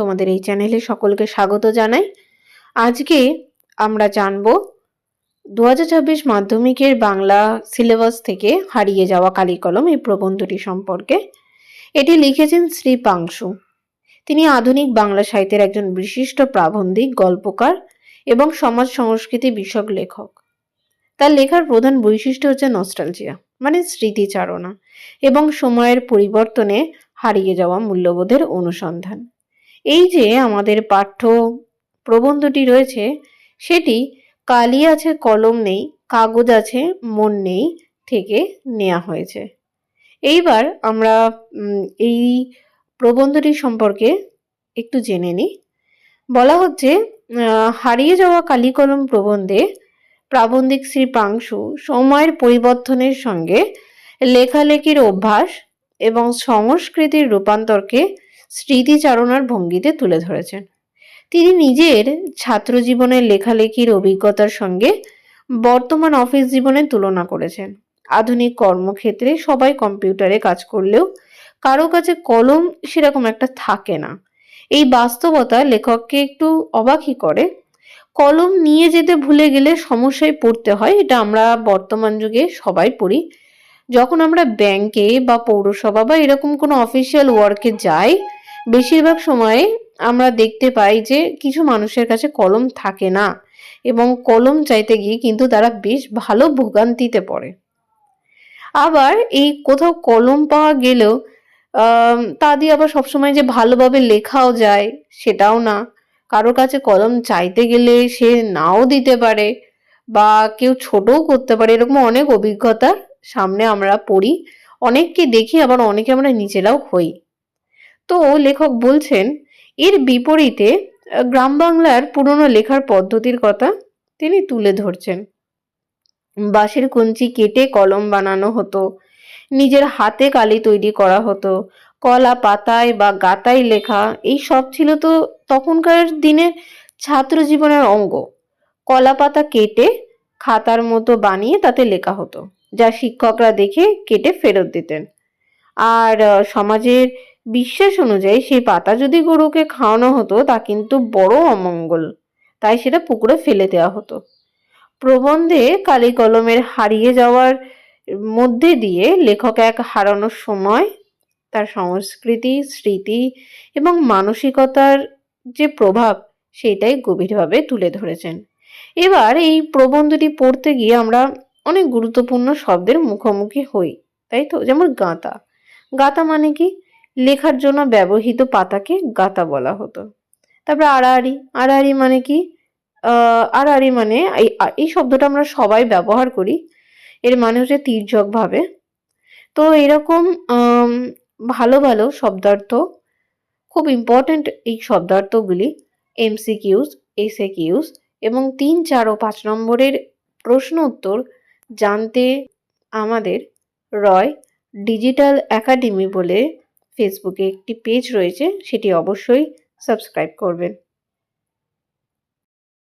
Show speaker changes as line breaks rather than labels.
তোমাদের এই চ্যানেলে সকলকে স্বাগত জানাই। আজকে আমরা জানব দু মাধ্যমিকের বাংলা সিলেবাস থেকে হারিয়ে যাওয়া কালিকলম এই প্রবন্ধটি সম্পর্কে। এটি লিখেছেন শ্রী পাংশু। তিনি আধুনিক বাংলা সাহিত্যের একজন বিশিষ্ট প্রাবন্ধিক, গল্পকার এবং সমাজ সংস্কৃতি বিষয়ক লেখক। তার লেখার প্রধান বৈশিষ্ট্য হচ্ছে নস্টালজিয়া মানে স্মৃতিচারণা এবং সময়ের পরিবর্তনে হারিয়ে যাওয়া মূল্যবোধের অনুসন্ধান। এই যে আমাদের পাঠ্য প্রবন্ধটি রয়েছে, সেটি কালি আছে, কলম নেই, কাগজ আছে, মন নেই থেকে নেওয়া হয়েছে। এইবার আমরা এই প্রবন্ধটি সম্পর্কে একটু জেনে নিই। বলা হচ্ছে হারিয়ে যাওয়া কালিকলম প্রবন্ধে প্রাবন্ধিক শ্রী পাংশু সময়ের পরিবর্তনের সঙ্গে লেখালেখির অভ্যাস এবং সংস্কৃতির রূপান্তরকে স্মৃতিচারণার ভঙ্গিতে তুলে ধরেছেন। তিনি নিজের ছাত্র জীবনের লেখালেখির অভিজ্ঞতার সঙ্গে বর্তমান অফিস জীবনের তুলনা করেছেন। আধুনিক কর্মক্ষেত্রে সবাই কম্পিউটারে কাজ করলেও কারও কাছে কলম সেরকম একটা থাকে না। এই বাস্তবতা লেখককে একটু অবাকই করে। কলম নিয়ে যেতে ভুলে গেলে সমস্যায় পড়তে হয়, এটা আমরা বর্তমান যুগে সবাই পড়ি। যখন আমরা ব্যাংকে বা পৌরসভা বা এরকম কোনো অফিসিয়াল ওয়ার্কে যাই বেশিরভাগ সময়ে আমরা দেখতে পাই যে কিছু মানুষের কাছে কলম থাকে না এবং কলম চাইতে গিয়ে কিন্তু তারা বেশ ভালো ভোগান্তিতে পড়ে। আবার এই কোথাও কলম পাওয়া গেলেও তা দিয়ে আবার সবসময় যে ভালোভাবে লেখাও যায় সেটাও না। কারও কাছে কলম চাইতে গেলে সে নাও দিতে পারে বা কেউ ছোটও করতে পারে, এরকম অনেক অভিজ্ঞতা সামনে আমরা পড়ি। অনেককে দেখি, আবার অনেকে আমরা নিজেরাও হই। তো লেখক বলছেন, এর বিপরীতে গ্রাম বাংলার পুরনো লেখার পদ্ধতির কথা তিনি তুলে ধরছেন। বাঁশের কঞ্চি কেটে কলম বানানো হতো, নিজের হাতে কালি তৈরি করা হতো, কলা পাতায় বা গাতায় লেখা, এই সব ছিল তো তখনকার দিনে ছাত্র জীবনের অঙ্গ। কলা পাতা কেটে খাতার মতো বানিয়ে তাতে লেখা হতো, যা শিক্ষকরা দেখে কেটে ফেরত দিতেন। আর সমাজের বিশ্বাস অনুযায়ী সেই পাতা যদি গরুকে খাওয়ানো হতো, তা কিন্তু বড় অমঙ্গল। তাই সেটা পুকুরে ফেলে দেওয়া হতো। প্রবন্ধে কালি কলমের হারিয়ে যাওয়ার মধ্যে দিয়ে লেখক এক হারানোর সময়, তার সংস্কৃতি, স্মৃতি এবং মানসিকতার যে প্রভাব সেটাই গভীরভাবে তুলে ধরেছেন। এবার এই প্রবন্ধটি পড়তে গিয়ে আমরা অনেক গুরুত্বপূর্ণ শব্দের মুখোমুখি হই, তাই তো? যেমন গাঁতা গাঁতা মানে কি? লেখার জন্য ব্যবহৃত পাতাকে গাতা বলা হতো। তারপরে আড়াআড়ি আড়াআড়ি মানে কি? আড়াআড়ি মানে এই শব্দটা আমরা সবাই ব্যবহার করি। এর মানে হচ্ছে তির্যকভাবে তো এরকম ভালো ভালো শব্দার্থ, খুব ইম্পর্ট্যান্ট এই শব্দার্থগুলি এমসিকিউস এসে কিউস এবং তিন, চার ও পাঁচ নম্বরের প্রশ্ন উত্তর জানতে আমাদের রয় ডিজিটাল একাডেমি বলে ফেসবুকে একটি পেজ রয়েছে সেটি অবশ্যই সাবস্ক্রাইব করবেন।